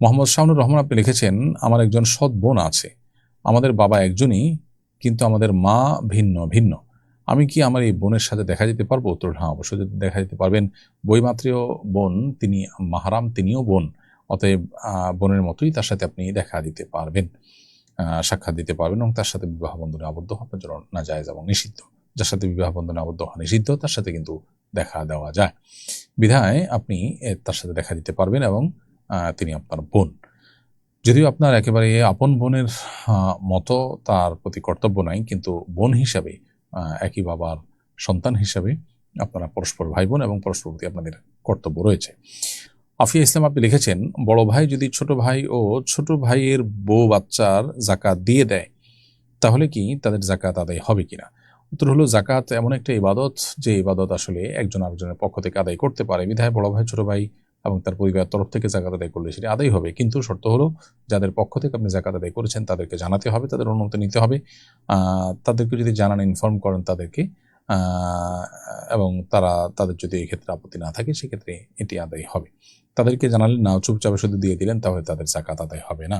মোহাম্মদ শাহনুর রহমান আপনি লিখেছেন, আমার একজন সৎ বোন আছে। আমাদের বাবা একজনই, কিন্তু আমাদের মা ভিন্ন ভিন্ন। আমি কি আমার এই বোনের সাথে দেখা যেতে পারব? উত্তর হ্যাঁ অবশ্যই দেখা যেতে পারবেন। বইমাত্রীয় বোন, তিনি মাহারাম, তিনিও বোন। অতএব বোনের মতোই তার সাথে আপনি দেখা দিতে পারবেন সাক্ষাৎ দিতে পারবেন এবং তার সাথে বিবাহ বন্ধনে আবদ্ধ হওয়া জন্য না যায় এবং নিষিদ্ধ। যার সাথে বিবাহ বন্ধনে আবদ্ধ হওয়া নিষিদ্ধ, তার সাথে কিন্তু দেখা দেওয়া যায়। বিধায় আপনি তার সাথে দেখা দিতে পারবেন এবং তিনি আপনার বোন। যদিও আপনার একেবারে আপন বোনের মতো তার প্রতি কর্তব্য নাই, কিন্তু বোন হিসাবে একই বাবার সন্তান হিসাবে আপনারা পরস্পর ভাই বোন এবং পরস্পর প্রতি আপনাদের কর্তব্য রয়েছে। আফিয়া ইসলাম আপনি লিখেছেন, বড় ভাই যদি ছোট ভাই ও ছোট ভাইয়ের বউ বাচ্চার জাকাত দিয়ে দেয়, তাহলে কি তাদের জাকাত আদায় হবে কিনা? উত্তর হলো, জাকাত এমন একটা ইবাদত, যে ইবাদত আসলে একজন আরেকজনের পক্ষ থেকে আদায় করতে পারে। বিধায় বড় ভাই, ছোট ভাই এবং তার পরিবারের তরফ থেকে জাকাত আদায় করলে সেটি আদায় হবে। কিন্তু শর্ত হলো, যাদের পক্ষ থেকে আপনি জাকাত আদায় করেছেন, তাদেরকে জানাতে হবে, তাদের অনুমতি নিতে হবে। তাদেরকে যদি জানান ইনফর্ম করেন তাদেরকে এবং তারা, তাদের যদি এক্ষেত্রে ক্ষেত্রে আপত্তি না থাকে, সেক্ষেত্রে এটি আদায় হবে। তাদেরকে জানালেন, না, চুপচাপে শুধু দিয়ে দিলেন, তাহলে তাদের জাকাত আদায় হবে না।